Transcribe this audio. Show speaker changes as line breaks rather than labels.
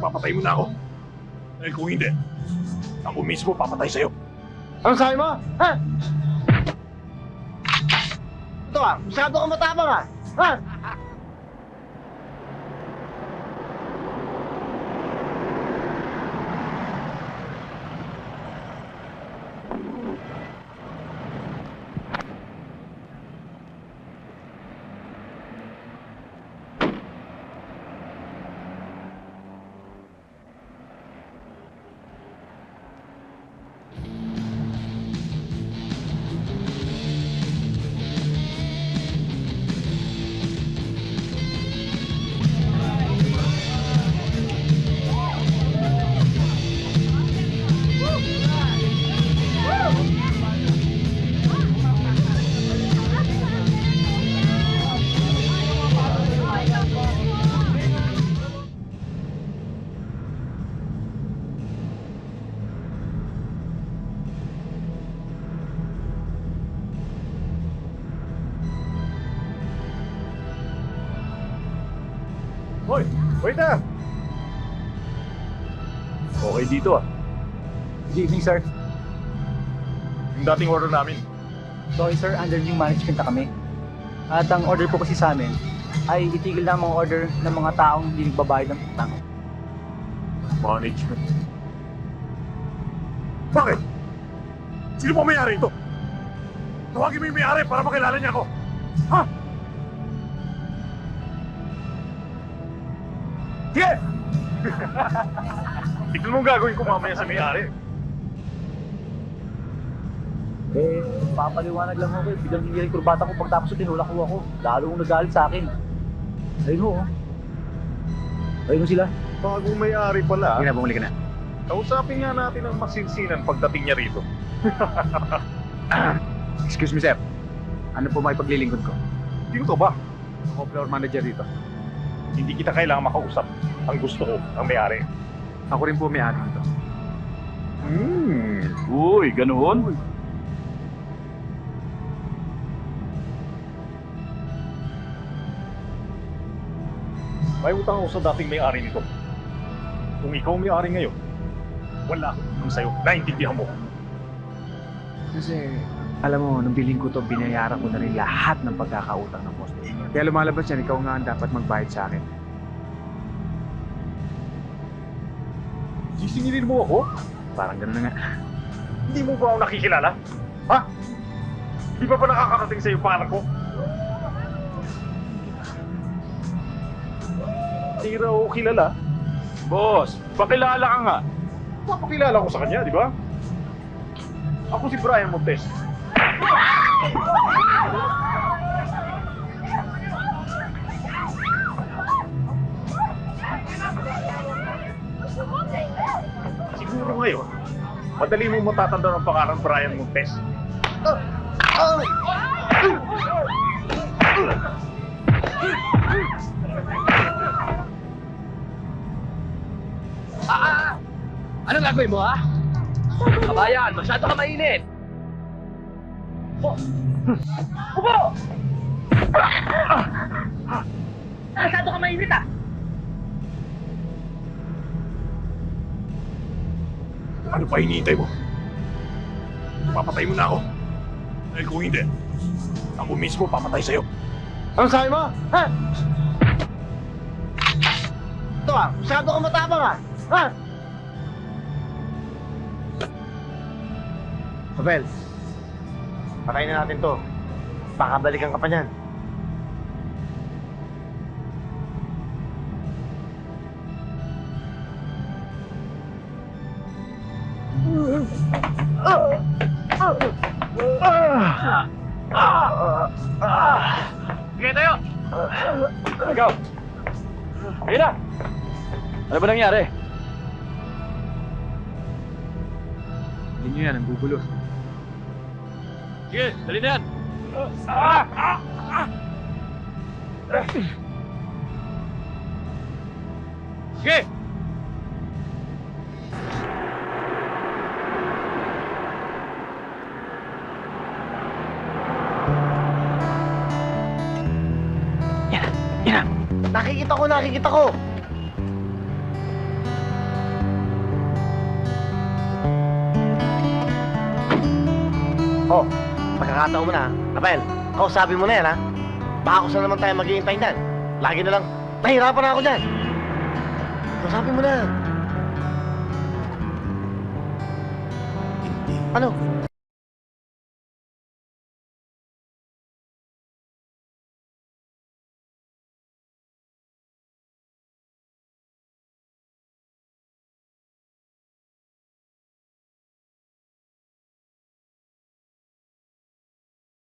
papatay mo na ako. Dahil kung hindi, ako mismo papatay sa'yo.
Ano sabi mo? Ha? Ito ah, masyado ka matapang ah. Ha?
Hoy, waiter! Okay dito ah.
Good evening, sir.
Yung dating order namin.
Sorry, sir. Under new management na kami. At ang order po kasi sa amin ay itigil na ang mga order ng mga taong hindi nagbabayad ng utang.
Management. Bakit? Sino pa may-ari ito? Tawagin mo yung may-ari para makilala niya ako. Ha? Sige! Tignan mo ang gagawin ko mamaya sa may-ari.
Eh, papaliwanag lang ako eh. Biglang hindi rin kurbata ko pagtapos tinulak ko ako. Lalo kong nagalit sa akin. Ayun ho, oh. Ayun ho sila.
Bagong may-ari pala.
na, bumalik ka na.
Kausapin nga natin ang masinsinan pagdating niya rito.
Excuse me, sir. Ano po may paglilingkod ko?
Ka ba?
Ako floor manager dito.
Hindi kita kailangan makausap. Ang gusto ko, ang may-ari.
Ako rin po may-ari dito.
Hmm. Uy, ganoon? May utang ako sa dating may-ari nito. Kung ikaw may-ari ngayon, wala akong sa'yo. Naintindihan mo.
Kasi, alam mo, nung biling ko to, binayaran ko na rin lahat ng pagkakautang ng boss. Kaya lumalabas yan, ikaw nga ang dapat magbayad sa akin.
Sisingilin mo ako?
Parang gano'n na nga.
Hindi mo ba ako nakikilala? Ha? Di ba ba nakakarating sa'yo para ko? Hindi raw ako kilala. Boss, pakilala ka nga. Papakilala ko sa kanya, di ba? Ako si Brian Montes. Siguro ngayon, madali mo matatanda ang pangalan Brian Montes.
Anong gagawin mo, ha? Kabayan, masyado ka mainit. Upo! Upo! Masyado ka mainit, ah!
Ano pa hinihintay mo? Papatay mo na ako. Dahil kung hindi, ako mismo papatay sa'yo.
Ano sabi mo? Ha? Ito ah, masyado ka matapang ah. Ha? Abel, patayin na natin to. Baka balikan ka pa niyan.
Sige tayo! Ikaw! Ayun na! Ano ba nangyari?
Hindi nyo yan, ang gugulo.
Sige, dali na yan. Ah! Ah! Ah! Sige! Yan.
Nakikita ko, nakikita ko! Oh, pagkakataon mo na? Rafael, kausapin mo na yan, ha? Baka kung saan naman tayo maghihintay niyan. Lagi na lang, nahihirapan na ako dyan. Kausapin mo na. Ano?